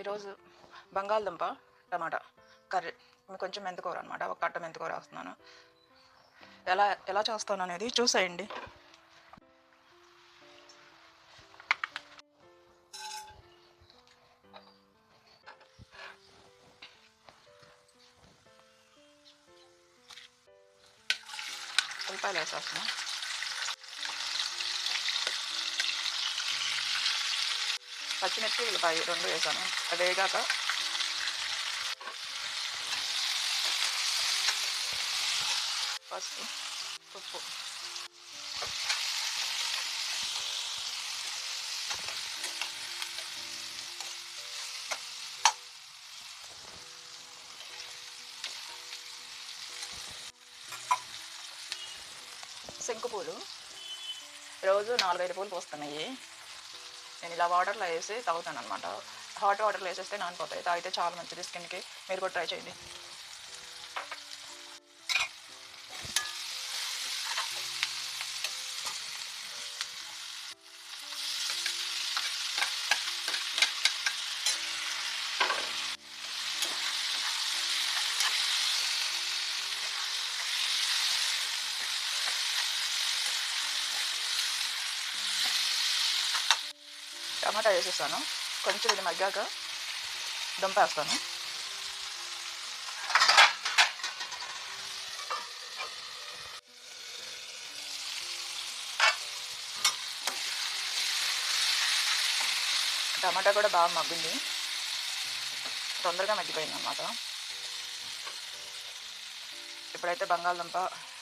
ఈరోజు బంగాళదుంప టమాటా కర్రీ. కొంచెం మెంతికూర అనమాట ఒక కట్ట మెంతకూర వేస్తున్నాను. ఎలా ఎలా చేస్తాను అనేది చూసేయండి. ఉల్లిపాయలు వేసేస్తున్నాను పచ్చిమిర్చి ఉల్లిపాయ రెండు వేసాను. అది వేగాక పసుపు ఉప్పు. శంకు పూలు రోజు నాలుగైదు పూలు పోస్తున్నాయి. నేను ఇలా వాటర్లో వేసి తాగుతాను అనమాట హాట్ వాటర్లో వేసేస్తే నానిపోతాయి. తాగితే చాలా మంచిది స్కిన్కి మీరు కూడా ట్రై చేయండి. టమాటా వేసేస్తాను కొంచెం ఇది మగ్గాక దుంప వేస్తాను టమాటా కూడా బాగా మగ్గింది తొందరగా మగ్గిపోయింది అన్నమాట ఇప్పుడైతే బంగాళదుంప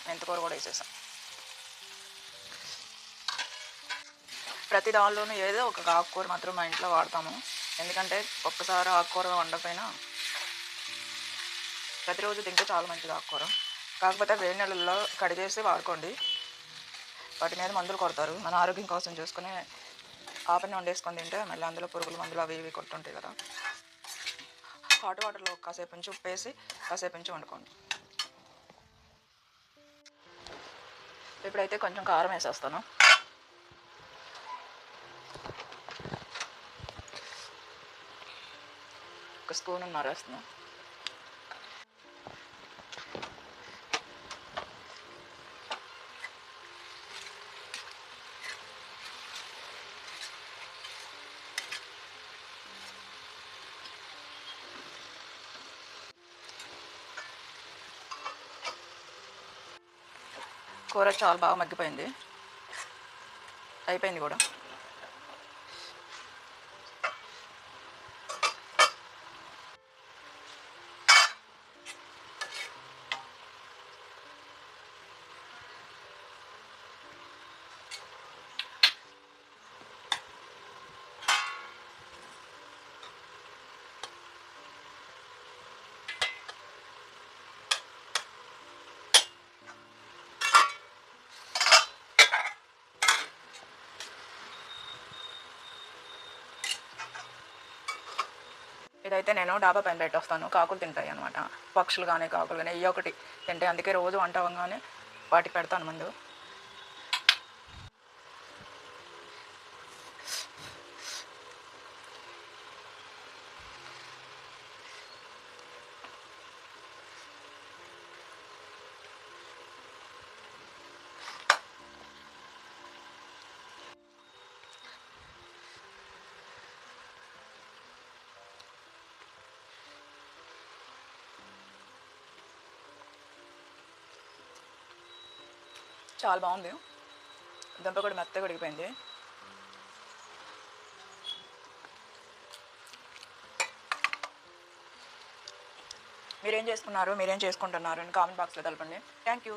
మెంతికూర కూడా వేసేసాను ప్రతి దానిలోనూ ఏదో ఒక ఆకుకూర మాత్రం మా ఇంట్లో వాడతాము. ఎందుకంటే ఒక్కసారి ఆకుకూర వండకపోయినా ప్రతిరోజు తింటే చాలా మంచిది ఆకుకూర. కాకపోతే వేడి నెలల్లో కడిగేసి వాడుకోండి. వాటి మీద మందులు కొడతారు. మన ఆరోగ్యం కోసం చూసుకుని ఆపని వండేసుకొని తింటే మళ్ళీ అందులో పురుగుల మందులు అవి ఇవి కొట్టుంటాయి కదా. హాట్ వాటర్లో కాసేపు నుంచి ఉప్పు వేసి కాసేపు నుంచి వండుకోండి. ఇప్పుడైతే కొంచెం కారం వేసేస్తాను. ఒక స్పూన్ ఉన్నారు కూర చాలా బాగా మగ్గిపోయింది. అయిపోయింది కూడా. ఇదైతే నేను డాబా పైన పెట్టేస్తాను. కాకులు తింటాయి అనమాట పక్షులు కానీ కాకులు కానీ ఏ ఒకటి తింటాయి అందుకే రోజు వంట అవ్వగానే వాటికి పెడతాను ముందు. చాలా బాగుంది. దుంప కూడా మెత్తగా ఉడికిపోయింది. మీరేం చేసుకున్నారు మీరేం చేసుకుంటున్నారు? అని కామెంట్ బాక్స్లో తెలపండి. Thank you